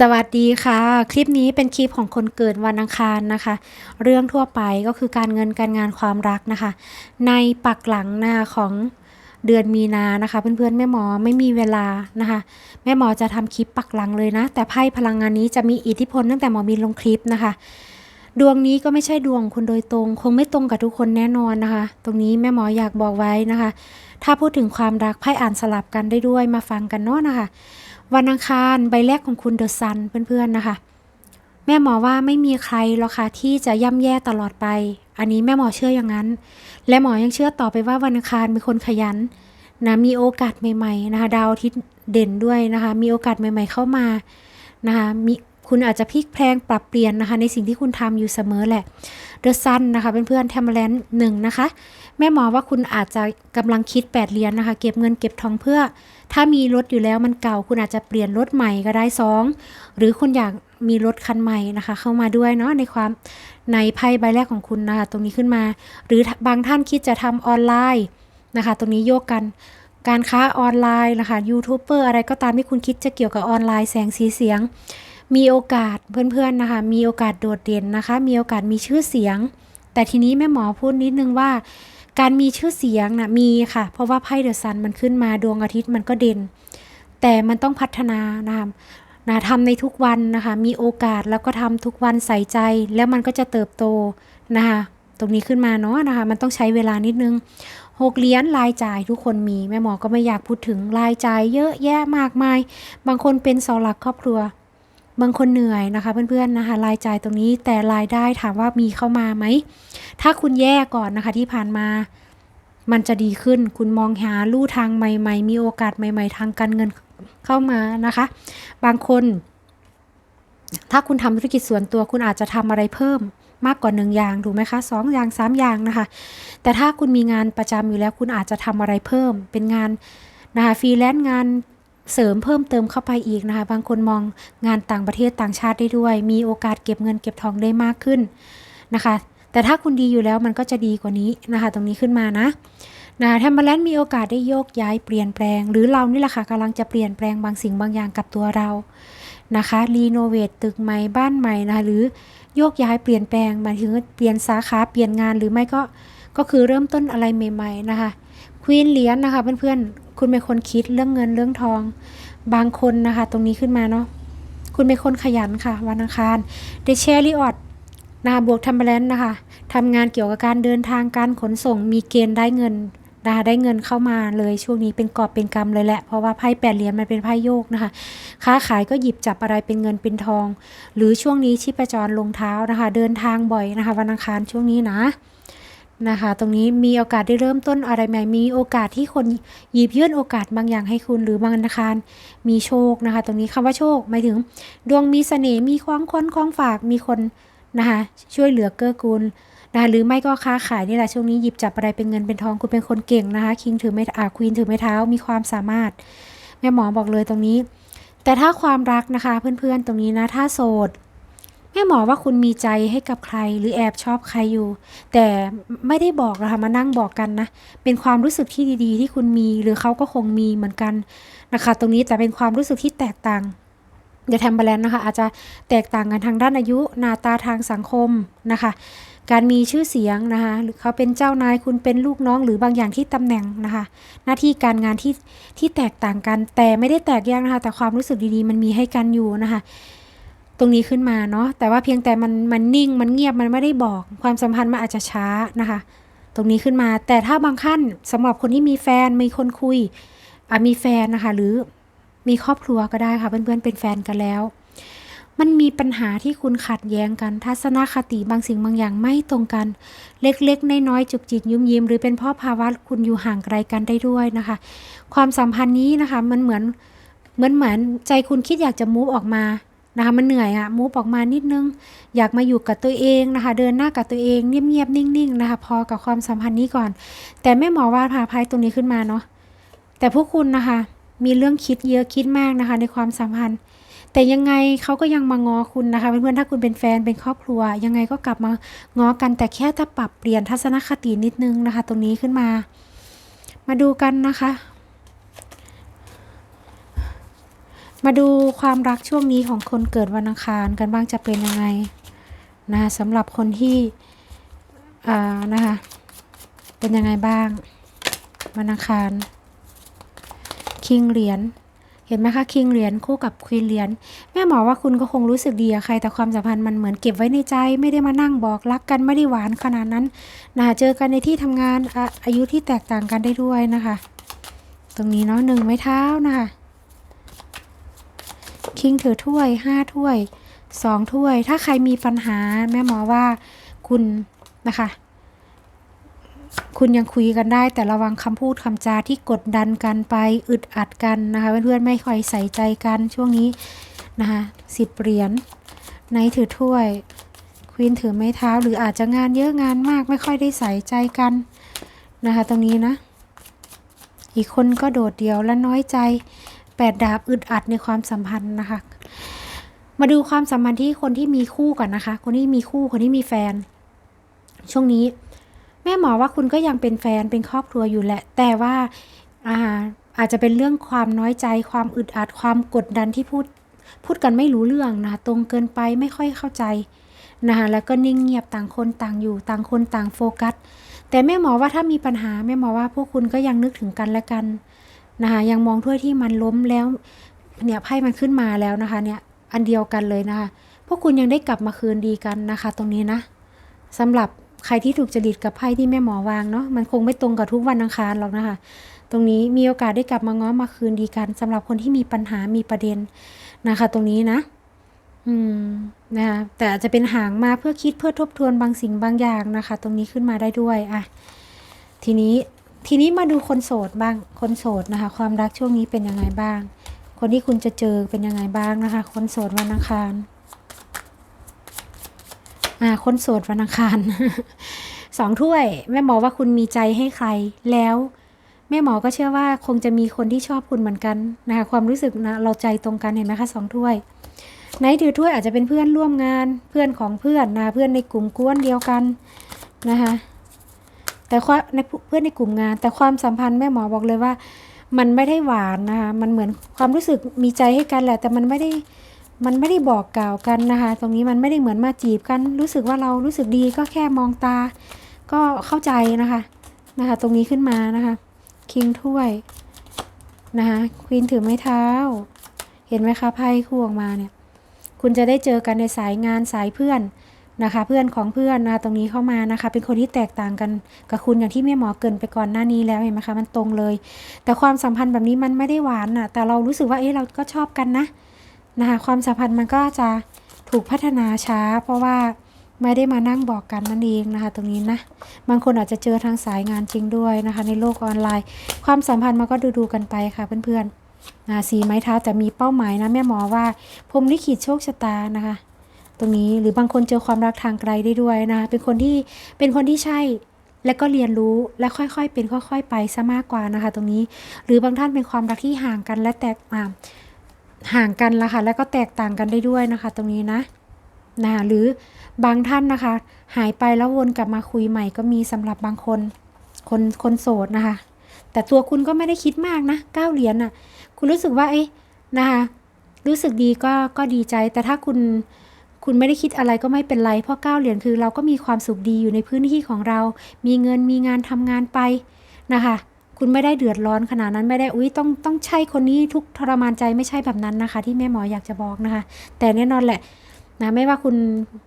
สวัสดีค่ะ คลิปนี้เป็นคลิปของคนเกิดวันอังคารนะคะ เรื่องทั่วไปก็คือการเงินการงานความรักนะคะ ในปักหลังหน้าของเดือนมีนานะคะ เพื่อนๆแม่หมอไม่มีเวลานะคะ แม่หมอจะทำคลิปปักหลังเลยนะ แต่ไพ่พลังงานนี้จะมีอิทธิพลตั้งแต่หมอมีลงคลิปนะคะ ดวงนี้ก็ไม่ใช่ดวงคุณโดยตรง คงไม่ตรงกับทุกคนแน่นอนนะคะ ตรงนี้แม่หมออยากบอกไว้นะคะ ถ้าพูดถึงความรักไพ่อ่านสลับกันได้ด้วยมาฟังกันเนาะนะคะ วันอังคารใบแรกของคุณเดอะซันเพื่อนๆนะคะแม่หมอว่าไม่มีใครหรอกค่ะที่จะย่ำแย่ตลอดไป อันนี้แม่หมอเชื่ออย่างนั้น และหมอยังเชื่อต่อไปว่าวันอังคารเป็นคนขยันนะมีโอกาสใหม่ ๆ นะคะ ดาวอาทิตย์เด่นด้วยนะคะ มีโอกาสใหม่ ๆ เข้ามานะคะมี คุณอาจจะพลิกแพลงปรับเปลี่ยนนะคะ ในสิ่งที่คุณทำอยู่เสมอแหละเดอะซันนะคะเพื่อนๆแทมเบลนหนึ่งนะคะ แม่หมอว่าคุณอาจจะกำลังคิด8เหรียญนนะคะ เก็บเงินเก็บทองเพื่อ ถ้ามีรถอยู่แล้วมันเก่า คุณอาจจะเปลี่ยนรถใหม่ก็ได้สองหรือคุณอยากมีรถคันใหม่นะคะ เข้ามาด้วยเนาะในความในไพ่ใบแรกของคุณนะคะตรงนี้ขึ้นมา หรือบางท่านคิดจะทำออนไลน์นะคะ ตรงนี้โยกกันการค้าออนไลน์นะคะยูทูบเบอร์อะไรก็ตามที่คุณคิดจะเกี่ยวกับออนไลน์แสงสีเสียง มีโอกาสเพื่อนๆนะคะ มีโอกาสโดดเด่นนะคะ มีโอกาสมีชื่อเสียง แต่ทีนี้แม่หมอพูดนิดนึงว่า การมีชื่อเสียงนะมีค่ะ เพราะว่าไพ่เดอะซันมันขึ้นมาดวงอาทิตย์มันก็เด่น แต่มันต้องพัฒนานะคะนะทำในทุกวันนะคะ มีโอกาสแล้วก็ทำทุกวันใส่ใจ แล้วมันก็จะเติบโตนะคะตรงนี้ขึ้นมาเนาะนะคะ มันต้องใช้เวลานิดนึงหกเหรียญรายจ่ายทุกคนมีแม่หมอก็ไม่อยากพูดถึงรายจ่ายเยอะแยะมากมาย บางคนเป็นเสาหลักครอบครัว บางคนเหนื่อยนะคะเพื่อนๆนะคะรายจ่ายตรงนี้แต่รายได้ถามว่ามีเข้ามาไหม ถ้าคุณแย่ก่อนนะคะที่ผ่านมามันจะดีขึ้นคุณมองหาลู่ทางใหม่ ๆ มีโอกาสใหม่ ๆ ทางการเงินเข้ามานะคะ บางคน ถ้าคุณทำธุรกิจส่วนตัวคุณอาจจะทำอะไรเพิ่มมากกว่าหนึ่งอย่างถูกไหมคะสองอย่างสามอย่างนะคะ แต่ถ้าคุณมีงานประจำอยู่แล้วคุณอาจจะทำอะไรเพิ่ม เป็นงานนะคะฟรีแลนซ์งาน เสริมเพิ่มเติมเข้าไปอีกนะคะ บางคนมองงานต่างประเทศต่างชาติได้ด้วย มีโอกาสเก็บเงินเก็บทองได้มากขึ้นนะคะ แต่ถ้าคุณดีอยู่แล้วมันก็จะดีกว่านี้นะคะ ตรงนี้ขึ้นมานะนะแทมเบลนมีโอกาสได้โยกย้ายเปลี่ยนแปลง หรือเรานี่แหละค่ะกำลังจะเปลี่ยนแปลงบางสิ่งบางอย่างกับตัวเรานะคะรีโนเวทตึกใหม่บ้านใหม่นะคะหรือโยกย้ายเปลี่ยนแปลงหมายถึงเปลี่ยนสาขาเปลี่ยนงานหรือไม่ก็ก็คือเริ่มต้นอะไรใหม่ ๆ นะคะ ควีนเหรียญนะคะ เพื่อนๆ คุณเป็นคนคิดเรื่องเงินเรื่องทอง บางคนนะคะ ตรงนี้ขึ้นมาเนาะคุณเป็นคนขยันค่ะ วันอังคารเดเชอริออดนะคะบวกทัมเบลนนะคะทำงานเกี่ยวกับการเดินทางการขนส่งมีเกณฑ์ได้เงินนะคะได้เงินเข้ามาเลยช่วงนี้เป็นกอบเป็นกำเลยแหละ เพราะว่าไพ่แปดเหรียญมันเป็นไพ่โยกนะคะ ค้าขายก็หยิบจับอะไรเป็นเงินเป็นทอง หรือช่วงนี้ชีพจรลงเท้านะคะ เดินทางบ่อยนะคะ วันอังคารช่วงนี้นะ นะคะ ตรงนี้มีโอกาสได้เริ่มต้นอะไรใหม่ มีโอกาสที่คนหยิบยื่นโอกาสบางอย่างให้คุณหรือบางธนาคารมีโชคนะคะ ตรงนี้คำว่าโชคหมายถึง ดวงมีเสน่ห์มีความค้นคล้องฝากมีคนนะคะช่วยเหลือเกื้อกูลนะคะหรือไม่ก็ค้าขายนี่แหละช่วงนี้หยิบจับอะไรเป็นเงินเป็นทองคุณเป็นคนเก่งนะคะคิงถือไม่อาควีนถือไม้เท้ามีความสามารถ แม่หมอบอกเลยตรงนี้ แต่ถ้าความรักนะคะเพื่อนๆตรงนี้นะถ้าโสด แม่หมอว่าคุณมีใจให้กับใครหรือแอบชอบใครอยู่ แต่ไม่ได้บอกนะคะมานั่งบอกกันนะ เป็นความรู้สึกที่ดีๆ ที่คุณมีหรือเขาก็คงมีเหมือนกันนะคะ ตรงนี้แต่เป็นความรู้สึกที่แตกต่างอย่าทำบาลานซ์นะคะ อาจจะแตกต่างกันทางด้านอายุหน้าตาทางสังคมนะคะ การมีชื่อเสียงนะคะหรือเขาเป็นเจ้านายคุณเป็นลูกน้องหรือบางอย่างที่ตำแหน่งนะคะ หน้าที่การงานที่ที่แตกต่างกัน แต่ไม่ได้แตกแยกนะคะ แต่ความรู้สึกดีๆ มันมีให้กันอยู่นะคะ ตรงนี้ขึ้นมาเนาะแต่ว่าเพียงแต่มันมันนิ่งมันเงียบมันไม่ได้บอก ความสัมพันธ์มันอาจจะช้านะคะ ตรงนี้ขึ้นมาแต่ถ้าบางขั้นสำหรับคนที่มีแฟนมีคนคุยมีแฟนนะคะ หรือมีครอบครัวก็ได้ค่ะเพื่อนๆเป็นแฟนกันแล้ว มันมีปัญหาที่คุณขัดแย้งกัน ทัศนคติบางสิ่งบางอย่างไม่ตรงกัน เล็กๆน้อยๆจุกจิกยุ่มยิ้มหรือเป็นเพราะภาวะคุณอยู่ห่างไกลกันได้ด้วยนะคะ ความสัมพันธ์นี้นะคะ มันเหมือนเหมือนเหมือนใจคุณคิดอยากจะมูฟออกมา นะคะมันเหนื่อยอะมูฟออกมานิดนึง อยากมาอยู่กับตัวเองนะคะ เดินหน้ากับตัวเองเงียบๆนิ่งๆนะคะ พอกับความสัมพันธ์นี้ก่อน แต่แม่หมอว่าพาพายตรงนี้ขึ้นมาเนาะแต่พวกคุณนะคะ มีเรื่องคิดเยอะคิดมากนะคะ ในความสัมพันธ์ แต่ยังไงเขาก็ยังมางอคุณนะคะเพื่อนๆถ้าคุณเป็นแฟนเป็นครอบครัว ยังไงก็กลับมางอกันแต่แค่ถ้าปรับเปลี่ยนทัศนคตินิดนึงนะคะ ตรงนี้ขึ้นมา มาดูกันนะคะ มาดูความรักช่วงนี้ของคนเกิดวันอังคารกันบ้างจะเป็นยังไงนะคะสำหรับคนที่อ่านะคะเป็นยังไงบ้างวันอังคารคิงเหรียญเห็นไหมคะคิงเหรียญคู่กับควีนเหรียญแม่หมอว่าคุณก็คงรู้สึกดีกับใครแต่ความสัมพันธ์มันเหมือนเก็บไว้ในใจ ไม่ได้มานั่งบอกรักกันไม่ได้หวานขนาดนั้นนะเจอกันในที่ทำงานออายุที่แตกต่างกันได้ด้วยนะคะ ตรงนี้เนาะหนึ่งไม้เท้านะคะ คิงถือถ้วยห้าถ้วยสองถ้วย ถ้าใครมีปัญหาแม่หมอว่าคุณนะคะ คุณยังคุยกันได้ แต่ระวังคำพูดคำจาที่กดดันกันไปอึดอัดกันนะคะ เพื่อนๆไม่ค่อยใส่ใจกันช่วงนี้นะคะสิบเหรียญในถือถ้วยควีนถือไม้เท้า หรืออาจจะงานเยอะงานมากไม่ค่อยได้ใส่ใจกันนะคะ ตรงนี้นะ อีกคนก็โดดเดี่ยวและน้อยใจ แปดดาบอึดอัดในความสัมพันธ์นะคะ มาดูความสัมพันธ์ที่คนที่มีคู่ก่อนนะคะ คนที่มีคู่คนที่มีแฟน ช่วงนี้ แม่หมอว่าคุณก็ยังเป็นแฟนเป็นครอบครัวอยู่แหละ แต่ว่าอาอาจจะเป็นเรื่องความน้อยใจ ความอึดอัดความกดดันที่พูดพูดกันไม่รู้เรื่องนะคะตรงเกินไปไม่ค่อยเข้าใจนะคะแล้วก็นิ่งเงียบต่างคนต่างอยู่ต่างคนต่างโฟกัส แต่แม่หมอว่าถ้ามีปัญหาแม่หมอว่าพวกคุณก็ยังนึกถึงกันและกัน นะคะยังมองถ้วยที่มันล้มแล้วเนี่ยไพ่มันขึ้นมาแล้วนะคะเนี่ยอันเดียวกันเลยนะคะพวกคุณยังได้กลับมาคืนดีกันนะคะ ตรงนี้นะสำหรับใครที่ถูกจริตกับไพ่ที่แม่หมอวางเนาะมันคงไม่ตรงกับทุกวันอังคารหรอกนะคะ ตรงนี้มีโอกาสได้กลับมาง้อมาคืนดีกันสำหรับคนที่มีปัญหามีประเด็นนะคะ ตรงนี้นะ อืมนะคะแต่อาจจะเป็นหางมาเพื่อคิดเพื่อทบทวนบางสิ่งบางอย่างนะคะ ตรงนี้ขึ้นมาได้ด้วยอะทีนี้ ทีนี้มาดูคนโสดบ้าง คนโสดนะคะ ความรักช่วงนี้เป็นยังไงบ้าง คนที่คุณจะเจอเป็นยังไงบ้างนะคะ คนโสดวันอังคาร อ่า คนโสดวันอังคารสองถ้วย แม่หมอว่าคุณมีใจให้ใครแล้วแม่หมอก็เชื่อว่าคงจะมีคนที่ชอบคุณเหมือนกันนะคะความรู้สึกนะเราใจตรงกันเห็นไหมคะสองถ้วยไนถือถ้วยอาจจะเป็นเพื่อนร่วมงานเพื่อนของเพื่อนนะเพื่อนในกลุ่มกวนเดียวกันนะคะ แต่ว่าในเพื่อนในกลุ่มงาน แต่ความสัมพันธ์แม่หมอบอกเลยว่า มันไม่ได้หวานนะคะมันเหมือนความรู้สึกมีใจให้กันแหละ แต่มันไม่ได้มันไม่ได้บอกกล่าวกันนะคะ ตรงนี้มันไม่ได้เหมือนมาจีบกัน รู้สึกว่าเรารู้สึกดีก็แค่มองตา ก็เข้าใจนะคะนะคะ ตรงนี้ขึ้นมานะคะคิงถ้วยนะคะควีนถือไม้เท้า เห็นไหมคะไพ่คู่ออกมาเนี่ย คุณจะได้เจอกันในสายงานสายเพื่อน นะคะ เพื่อนของเพื่อนนะตรงนี้เข้ามานะคะ เป็นคนที่แตกต่างกันกับคุณอย่างที่แม่หมอเกินไปก่อนหน้านี้แล้วเห็นไหมคะมันตรงเลย แต่ความสัมพันธ์แบบนี้มันไม่ได้หวานอะแต่เรารู้สึกว่าเอ๊ะเราก็ชอบกันนะนะคะความสัมพันธ์มันก็จะถูกพัฒนาช้า เพราะว่าไม่ได้มานั่งบอกกันนั่นเองนะคะ ตรงนี้นะ บางคนอาจจะเจอทางสายงานจริงด้วยนะคะ ในโลกออนไลน์ ความสัมพันธ์มันก็ดูดูๆกันไปค่ะเพื่อนๆนะสีไม้เท้าแต่มีเป้าหมายนะแม่หมอว่าพรมลิขิตโชคชะตานะคะ ตรงนี้ หรือบางคนเจอความรักทางไกลได้ด้วยนะคะเป็นคนที่เป็นคนที่ใช่และก็เรียนรู้และค่อยๆ เป็นค่อย ๆ ไปซะมากกว่านะคะ ตรงนี้ หรือบางท่านเป็นความรักที่ห่างกันและแตกอ่าห่างกันละค่ะแล้วก็แตกต่างกันได้ด้วยนะคะ ตรงนี้นะนะหรือบางท่านนะคะ หายไปแล้ววนกลับมาคุยใหม่ก็มีสำหรับบางคนคนคนโสดนะคะ แต่ตัวคุณก็ไม่ได้คิดมากนะเก้าเหรียญน่ะ คุณรู้สึกว่าเอ๊ะนะคะรู้สึกดีก็ก็ดีใจแต่ถ้าคุณ คุณไม่ได้คิดอะไรก็ไม่เป็นไร เพราะเก้าเหรียญคือเราก็มีความสุขดีอยู่ในพื้นที่ของเรา มีเงินมีงานทำงานไปนะคะ คุณไม่ได้เดือดร้อนขนาดนั้นไม่ได้อุ้ยต้องต้องใช่คนนี้ทุกทรมานใจไม่ใช่แบบนั้นนะคะ ที่แม่หมออยากจะบอกนะคะ แต่แน่นอนแหละนะไม่ว่าคุณ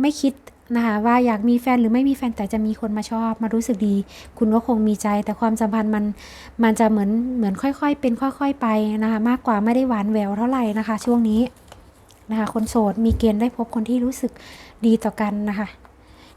ไม่คิดนะคะว่าอยากมีแฟนหรือไม่มีแฟนแต่จะมีคนมาชอบ มารู้สึกดี คุณก็คงมีใจ แต่ความสัมพันธ์มันมันจะเหมือนเหมือนค่อยๆ เป็นค่อย ๆ ไปนะคะ มากกว่าไม่ได้หวานแหววเท่าไหร่นะคะ ช่วงนี้ นะคะ คนโสดมีเกณฑ์ได้พบคนที่รู้สึกดีต่อกันนะคะ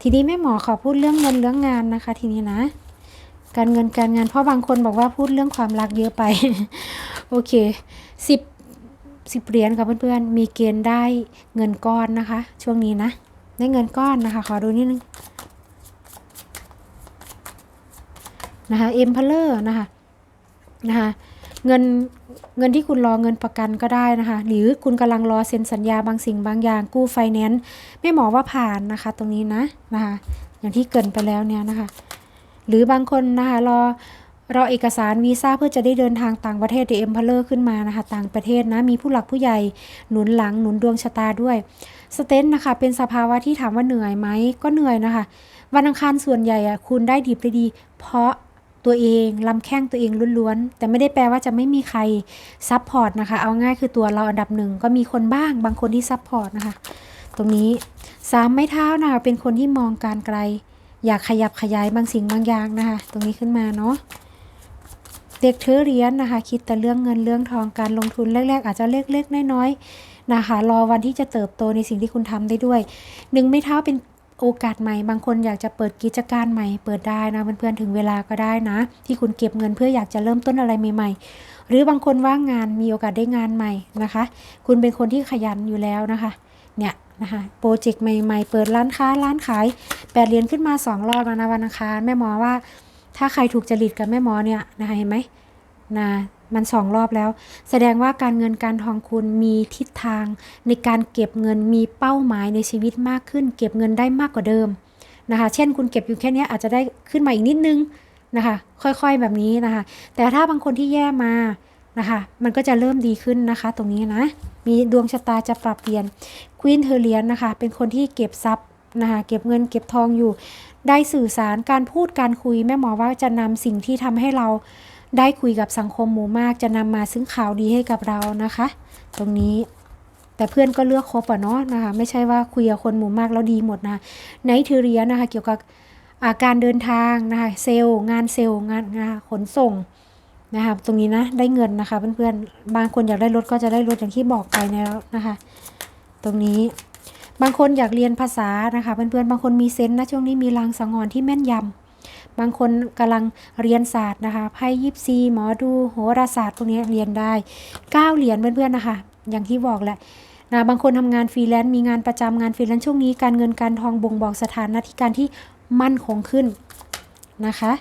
ทีนี้แม่หมอขอพูดเรื่องเงินเรื่องงานนะคะ ทีนี้นะ การเงินการงานเพราะบางคนบอกว่าพูดเรื่องความรักเยอะไป โอเคสิบสิบเหรียญค่ะเพื่อนๆ มีเกณฑ์ได้เงินก้อนนะคะ ช่วงนี้นะ ได้เงินก้อนนะคะ ขอดูนิดนึงนะคะเอ็มพลเลอร์นะคะนะคะเงิน เงินที่คุณรอเงินประกันก็ได้นะคะ หรือคุณกำลังรอเซ็นสัญญาบางสิ่งบางอย่างกู้ไฟแนนซ์ไม่หมอว่าผ่านนะคะ ตรงนี้นะนะคะ อย่างที่เกินไปแล้วเนี่ยนะคะ หรือบางคนนะคะรอรอเอกสารวีซ่าเพื่อจะได้เดินทางต่างประเทศเดเอ็มพเลอร์ขึ้นมานะคะ ต่างประเทศนะ มีผู้หลักผู้ใหญ่หนุนหลังหนุนดวงชะตาด้วยสเตนนะคะ เป็นสภาวะที่ถามว่าเหนื่อยไหมก็เหนื่อยนะคะ วันอังคารส่วนใหญ่อะคุณได้ดีได้ดี เพราะ ตัวเองลำแข้งตัวเองล้วนๆ แต่ไม่ได้แปลว่าจะไม่มีใครซัพพอร์ตนะคะ เอาง่ายคือตัวเราอันดับหนึ่งก็มีคนบ้าง บางคนที่ซัพพอร์ตนะคะ ตรงนี้สามไม้เท้านะคะเป็นคนที่มองการไกล อยากขยับขยายบางสิ่งบางอย่างนะคะ ตรงนี้ขึ้นมาเนาะเด็กถือเหรียญนะคะ คิดแต่เรื่องเงินเรื่องทองการลงทุนแรก ๆ อาจจะเล็กๆน้อยๆนะคะ รอวันที่จะเติบโตในสิ่งที่คุณทำได้ด้วยหนึ่งไม่เท้าเป็น โอกาสใหม่บางคนอยากจะเปิดกิจการใหม่ เปิดได้นะเพื่อนๆถึงเวลาก็ได้นะ ที่คุณเก็บเงินเพื่ออยากจะเริ่มต้นอะไรใหม่ๆ หรือบางคนว่างงานมีโอกาสได้งานใหม่นะคะ คุณเป็นคนที่ขยันอยู่แล้วนะคะเนี่ยนะคะโปรเจกต์ใหม่ๆ เปิดร้านค้าร้านขายแปดเหรียญขึ้นมาสองรอบแล้วนะวันอังคารแม่หมอว่า ถ้าใครถูกจริตกับแม่หมอเนี่ยนะคะเห็นไหมนะ มันสองรอบแล้ว แสดงว่าการเงินการทองคุณมีทิศทาง ในการเก็บเงินมีเป้าหมายในชีวิตมากขึ้น เก็บเงินได้มากกว่าเดิมนะคะ เช่นคุณเก็บอยู่แค่เนี้ยอาจจะได้ขึ้นมาอีกนิดนึงนะคะ ค่อยๆแบบนี้นะคะ แต่ถ้าบางคนที่แย่มานะคะ มันก็จะเริ่มดีขึ้นนะคะ ตรงนี้นะ มีดวงชะตาจะปรับเปลี่ยนควีนเทเลียนนะคะ เป็นคนที่เก็บทรัพย์นะคะเก็บเงินเก็บทองอยู่ ได้สื่อสารการพูดการคุยแม่หมอว่าจะนำสิ่งที่ทำให้เรา ได้คุยกับสังคมหมู่มากจะนำมาซึ่งข่าวดีให้กับเรานะคะ ตรงนี้แต่เพื่อนก็เลือกคบอะเนาะนะคะ ไม่ใช่ว่าคุยกับคนหมู่มากแล้วดีหมดนะไนท์เรียนะคะ เกี่ยวกับาการเดินทางนะคะเซลล์งานเซลล์งานนะคะขนส่งนะคะตรงนี้นะได้เงินนะคะเพื่อนๆบางคนอยากได้รถก็จะได้รถอย่างที่บอกไปแล้วนะคะ ตรงนี้บางคนอยากเรียนภาษานะคะเพื่อนๆบางคนมีเซนต์นะช่วงนี้มีลางสังหรณ์ที่แม่นยำ บางคนกำลังเรียนศาสตร์นะคะไพ่ยิปซีหมอดูโหราศาสตร์พวกนี้เรียนได้เก้าเหรียญเพื่อนๆนะคะ อย่างที่บอกแหละนะบางคนทำงานฟรีแลนซ์มีงานประจำงานฟรีแลนซ์ช่วงนี้การเงินการทองบ่งบอกสถานะที่การที่มั่นคงขึ้นนะคะ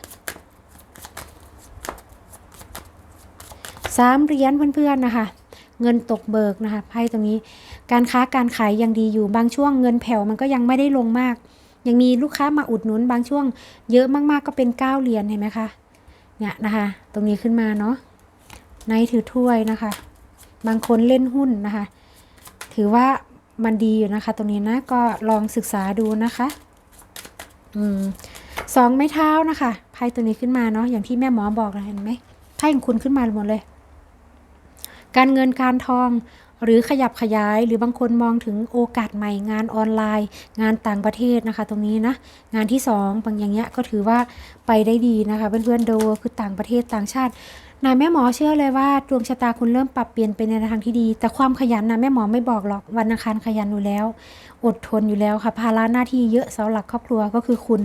สามเหรียญเพื่อนๆนะคะ เงินตกเบิกนะคะไพ่ตรงนี้ การค้าการขายยังดีอยู่บางช่วงเงินแผ่วมันก็ยังไม่ได้ลงมาก ยังมีลูกค้ามาอุดหนุนบางช่วง เยอะมากๆก็เป็นเก้าเหรียญเห็นไหมคะเนี่ยนะคะ ตรงนี้ขึ้นมาเนาะในถือถ้วยนะคะ บางคนเล่นหุ้นนะคะ ถือว่ามันดีอยู่นะคะ ตรงนี้นะก็ลองศึกษาดูนะคะอืมสองไม้เท้านะคะไพ่ตัวนี้ขึ้นมาเนาะอย่างที่แม่หมอบอกเลยเห็นไหมไพ่ของคุณขึ้นมาหมดเลย การเงินการทอง หรือขยับขยายหรือบางคนมองถึงโอกาสใหม่งานออนไลน์ งานต่างประเทศนะคะ ตรงนี้นะ งานที่สองบางอย่างเงี้ยก็ถือว่าไปได้ดีนะคะเพื่อนๆดูคือต่างประเทศต่างชาตินายแม่หมอเชื่อเลยว่าดวงชะตาคุณเริ่มปรับเปลี่ยนไปในทางที่ดี แต่ความขยันนะแม่หมอไม่บอกหรอกวันอังคารขยันอยู่แล้ว อดทนอยู่แล้วค่ะภาระหน้าที่เยอะเสาหลักครอบครัวก็คือคุณ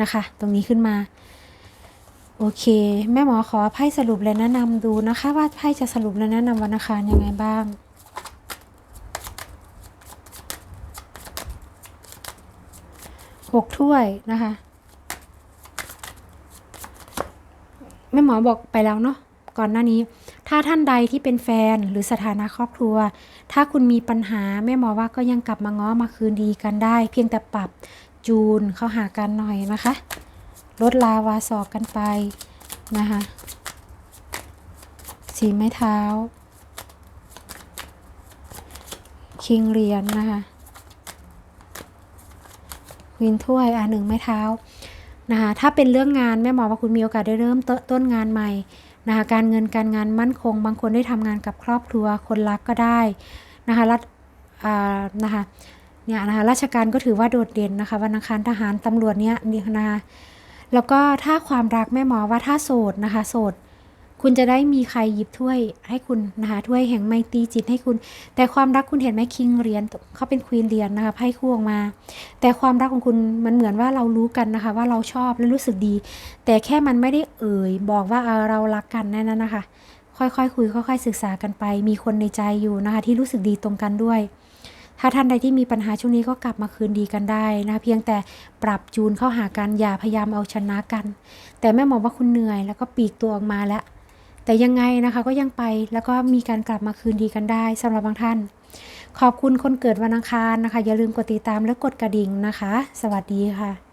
นะคะ ตรงนี้ขึ้นมาโอเค แม่หมอขอไพ่สรุปและแนะนำดูนะคะ ว่าไพ่จะสรุปและแนะนำวันอังคารยังไงบ้าง หกถ้วยนะคะแม่หมอบอกไปแล้วเนาะก่อนหน้านี้ ถ้าท่านใดที่เป็นแฟนหรือสถานะครอบครัว ถ้าคุณมีปัญหาแม่หมอว่าก็ยังกลับมาง้อมาคืนดีกันได้ เพียงแต่ปรับจูนเข้าหากันหน่อยนะคะ ลดลาวาสอกกันไปนะคะสีไม้เท้า คิงเหรียญนนะคะ วีนถ้วยอะหนึ่งไม้เท้านะคะถ้าเป็นเรื่องงานแม่หมอว่าคุณมีโอกาสได้เริ่มต้นงานใหม่นะคะการเงินการงานมั่นคง บางคนได้ทำงานกับครอบครัวคนรักก็ได้นะคะรัฐอ่านะคะเนี่ยนะคะราชการก็ถือว่าโดดเด่นนะคะวันอังคารทหารตำรวจเนี่ยนะคะแล้วก็ถ้าความรักแม่หมอว่าถ้าโสดนะคะโสด คุณจะได้มีใครหยิบถ้วยให้คุณนะคะถ้วยแห่งไมตรีจิตให้คุณ แต่ความรักคุณเห็นไหมคิงเหรียญเขาเป็นควีนเหรียญนะคะไพ่คู่ออกมา แต่ความรักของคุณมันเหมือนว่าเรารู้กันนะคะ ว่าเราชอบและรู้สึกดี แต่แค่มันไม่ได้เอ่ย บอกว่าเออเรารักกันนั่นนะนะคะ ค่อยๆคุย ค่อย ๆ ศึกษากันไป มีคนในใจอยู่นะคะ ที่รู้สึกดีตรงกันด้วย ถ้าท่านใดที่มีปัญหาช่วงนี้ก็กลับมาคืนดีกันได้นะคะเพียงแต่ปรับจูนเข้าหากันอย่าพยายามเอาชนะกัน แต่แม่หมอว่าคุณเหนื่อยแล้วก็ปีกตัวออกมาแล้ว แต่ยังไงนะคะก็ยังไปแล้วก็มีการกลับมาคืนดีกันได้สำหรับบางท่าน ขอบคุณคนเกิดวันอังคารนะคะ อย่าลืมกดติดตามและกดกระดิ่งนะคะ สวัสดีค่ะ